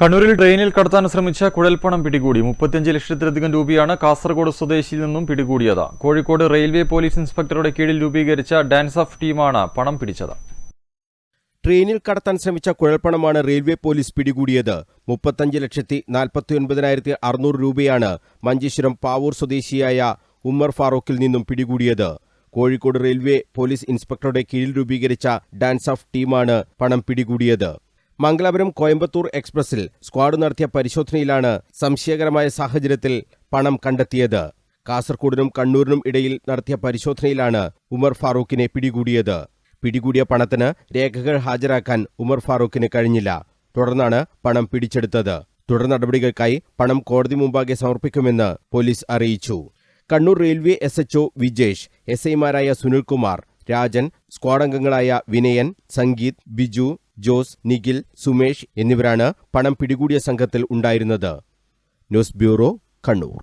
കണ്ണൂരിൽ ട്രെയിനിൽ കടത്താൻ ശ്രമിച്ച കുഴൽപ്പണം പിടികൂടി. മുപ്പത്തിയഞ്ച് ലക്ഷത്തിലധികം രൂപയാണ് കാസർഗോഡ് സ്വദേശിയിൽ നിന്നും പിടികൂടിയത്. കോഴിക്കോട് റെയിൽവേ പോലീസ് ഇൻസ്പെക്ടറുടെ കീഴിൽ രൂപീകരിച്ച ഡാൻസ് ഓഫ് ടീമാണ് പണം പിടിച്ചത്. ട്രെയിനിൽ കടത്താൻ ശ്രമിച്ച കുഴൽപ്പണമാണ് റെയിൽവേ പോലീസ് പിടികൂടിയത്. മുപ്പത്തഞ്ച് ലക്ഷത്തി നാൽപ്പത്തി ഒൻപതിനായിരത്തി അറുന്നൂറ് രൂപയാണ് മഞ്ചേശ്വരം പാവൂർ സ്വദേശിയായ ഉമ്മർ ഫാറൂഖിൽ നിന്നും പിടികൂടിയത്. കോഴിക്കോട് റെയിൽവേ പോലീസ് ഇൻസ്പെക്ടറുടെ കീഴിൽ രൂപീകരിച്ച ഡാൻസ് ഓഫ് ടീമാണ് പണം പിടികൂടിയത്. മംഗലാപുരം കോയമ്പത്തൂർ എക്സ്പ്രസിൽ സ്ക്വാഡ് നടത്തിയ പരിശോധനയിലാണ് സംശയകരമായ സാഹചര്യത്തിൽ പണം കണ്ടെത്തിയത്. കാസർഗോഡിനും കണ്ണൂരിനും ഇടയിൽ നടത്തിയ പരിശോധനയിലാണ് ഉമർ ഫാറൂഖിനെ പിടികൂടിയത്. പിടികൂടിയ പണത്തിന് രേഖകൾ ഹാജരാക്കാൻ ഉമർ ഫാറൂഖിന് കഴിഞ്ഞില്ല. തുടർന്നാണ് പണം പിടിച്ചെടുത്തത്. തുടർ നടപടികൾക്കായി പണം കോടതി മുമ്പാകെ സമർപ്പിക്കുമെന്ന് പോലീസ് അറിയിച്ചു. Kannur railway S HO Vijesh S ഐമാരായ സുനിൽകുമാർ രാജൻ സ്ക്വാഡ് അംഗങ്ങളായ വിനയൻ സംഗീത് ബിജു ജോസ് നിഖിൽ സുമേഷ് എന്നിവരാണ് പണം പിടികൂടിയ സംഘത്തിൽ ഉണ്ടായിരുന്നത്. News bureau Kannur.